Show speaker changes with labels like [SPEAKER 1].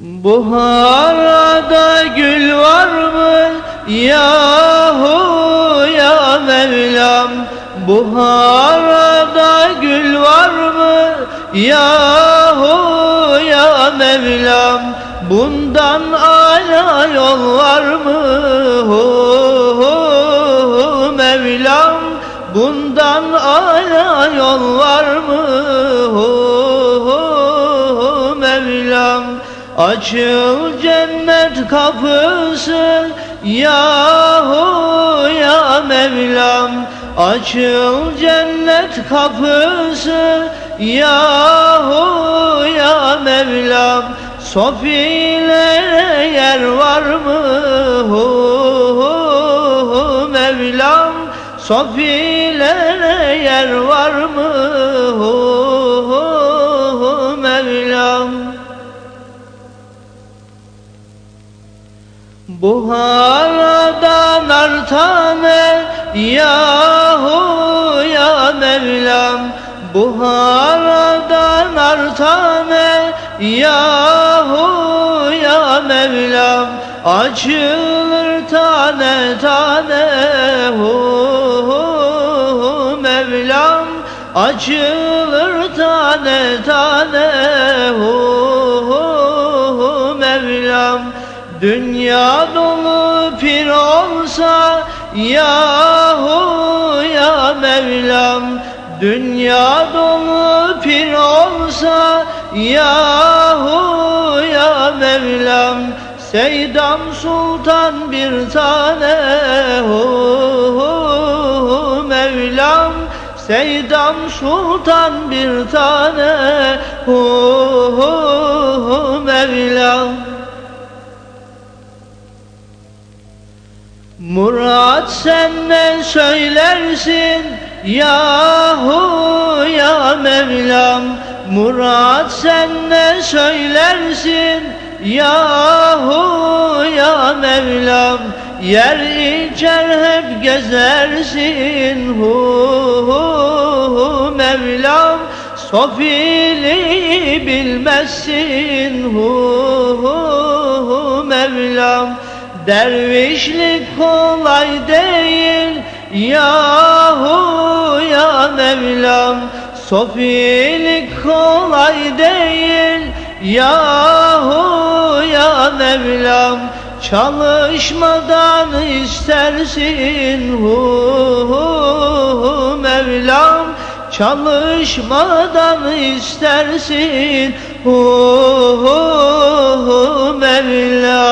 [SPEAKER 1] Buhara'da gül var mı? Yahu ya Mevlam Buhara'da gül var mı? Yahu ya Mevlam Bundan ala yol var mı? Hu, hu, hu, Mevlam Bundan ala yol var mı? Hu, hu, hu, Mevlam Açıl cennet kapısı Yahu ya Mevlam Açıl cennet kapısı Yahu ya Mevlam Sofilere yer var mı? Hu, hu, hu, Mevlam Sofilere yer var mı? Hu, Buhara'da nar tane Yahu ya Mevlam. Buhara'da nar tane Yahu ya Mevlam. Açılır tane tane Hu hu hu Mevlam. Açılır tane tane Hu hu hu Mevlam Dünya dolu pir olsa Yahu ya Mevlam. Dünya dolu pir olsa Yahu ya Mevlam. Seydam Sultan bir tane hu, hu, hu, Mevlam. Seydam Sultan bir tane hu, hu, hu, Mevlam Murat sen ne söylersin Yahu ya Mevlam. Murat sen ne söylersin Yahu ya Mevlam. Yer içer hep gezersin Hu hu hu Mevlam. Sofili bilmezsin Hu hu hu Mevlam Dervişlik kolay değil Yahu ya Mevlam. Sofilik kolay değil Yahu ya Mevlam. Çalışmadan istersin hu, hu, hu Mevlam. Çalışmadan istersin hu, hu, hu Mevlam